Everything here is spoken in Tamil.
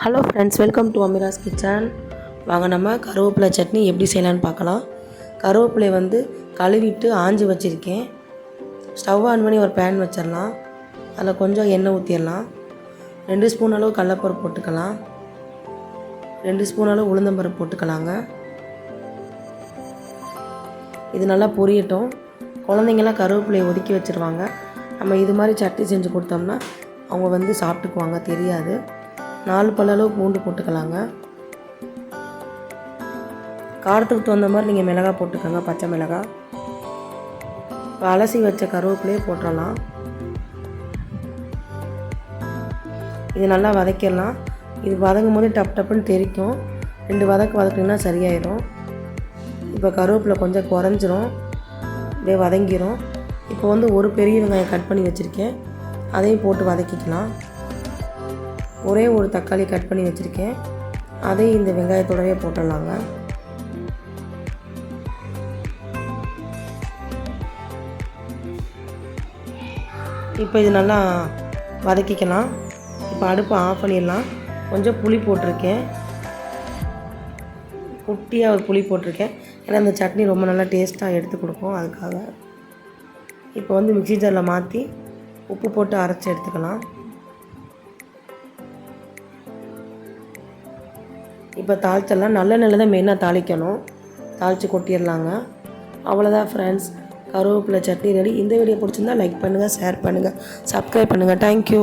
Hello friends welcome to Amira's kitchen வாங்க நம்ம கருவேப்பிலை சட்னி எப்படி செய்யலான்னு பார்க்கலாம். கருவேப்பிலை வந்து கழுவிட்டு ஆஞ்சி வச்சுருக்கேன். ஸ்டவ் ஆன் பண்ணி ஒரு பேன் வச்சிடலாம். அதில் கொஞ்சம் எண்ணெய் ஊற்றிடலாம் ரெண்டு ஸ்பூன் அளவு கடலப்பருப்பு போட்டுக்கலாம். ரெண்டு ஸ்பூன் அளவு உளுந்தம்பருப்பு போட்டுக்கலாங்க. இது நல்லா பொரியட்டும். குழந்தைங்களாம் கருவேப்பிலையை ஒதுக்கி வச்சுருவாங்க. நம்ம இது மாதிரி சட்னி செஞ்சு கொடுத்தோம்னா அவங்க வந்து சாப்பிட்டுக்குவாங்க தெரியாது. நாலு பல்லளவு பூண்டு போட்டுக்கலாங்க. காரத்துக்கு தகுந்த மாதிரி நீங்கள் மிளகாய் போட்டுக்கோங்க பச்சை மிளகாய் இப்போ அலசி வச்ச கருவேப்பிலையே போட்டுடலாம் இது நல்லா வதக்கிடலாம். இது வதங்கும் போது டப் டப்புன்னு தெரிக்கும். ரெண்டு வதக்கு வதக்குனா சரியாயிடும் இப்போ கருவேப்பிலை கொஞ்சம் குறைஞ்சிரும். அப்படியே வதங்கிரும். இப்போ வந்து ஒரு பெரிய வெங்காயம் கட் பண்ணி வச்சுருக்கேன். அதையும் போட்டு வதக்கிக்கலாம். ஒரே ஒரு தக்காளி கட் பண்ணி வச்சுருக்கேன். அதையும் இந்த வெங்காயத்தோடவே போட்டுடலாங்க. இப்போ இது நல்லா வதக்கிக்கலாம். இப்போ அடுப்பை ஆஃப் பண்ணிடலாம். கொஞ்சம் புளி போட்டிருக்கேன். குட்டியாக ஒரு புளி போட்டிருக்கேன். ஏன்னா அந்த சட்னி ரொம்ப நல்லா டேஸ்ட்டாக எடுத்து கொடுக்கும் அதுக்காக. இப்போ வந்து மிக்ஸி ஜாரில் மாற்றி உப்பு போட்டு அரைச்சி எடுத்துக்கலாம். இப்போ தாளிச்சிடலாம். நல்ல நல்ல தான் மெயினாக தாளிக்கணும். தாளித்து கொட்டிடலாங்க. அவ்வளோதான் ஃப்ரெண்ட்ஸ் கருவேப்பிலை சட்னி ரெடி இந்த வீடியோ பிடிச்சிருந்தா லைக் பண்ணுங்கள் ஷேர் பண்ணுங்கள் சப்ஸ்கிரைப் பண்ணுங்கள் தேங்க்யூ